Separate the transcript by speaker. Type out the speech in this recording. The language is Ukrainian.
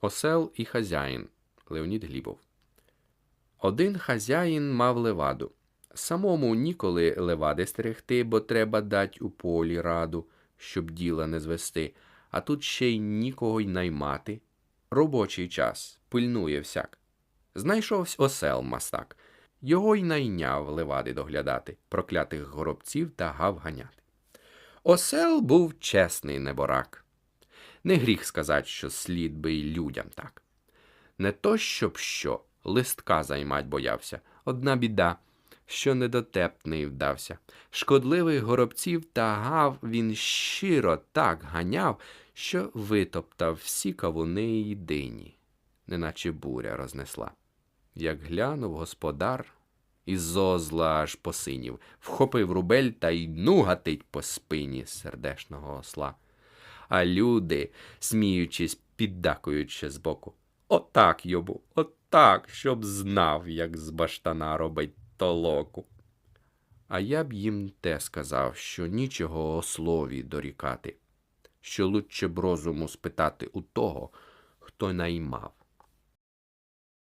Speaker 1: Осел і хазяїн Леонід Глібов. Один хазяїн мав леваду. Самому ніколи левади стерегти, бо треба дать у полі раду, щоб діла не звести, а тут ще й нікого й наймати. Робочий час пильнує всяк. Знайшовсь осел мастак. Його й найняв левади доглядати, проклятих горобців та гав ганяти. Осел був чесний неборак. Не гріх сказати, що слід би й людям так. Не то, щоб що, листка займать боявся. Одна біда, що недотепний вдався. Шкодливих горобців та гав він щиро так ганяв, що витоптав всі кавуни й дині, неначе буря рознесла. Як глянув господар, із зозла аж посинів, вхопив рубель та й ну гатить по спині сердешного осла. А люди, сміючись, піддакуючи збоку. Отак йому, отак, щоб знав, як з баштана робить толоку. А я б їм те сказав, що нічого ослові дорікати, що лучше б розуму спитати у того, хто наймав.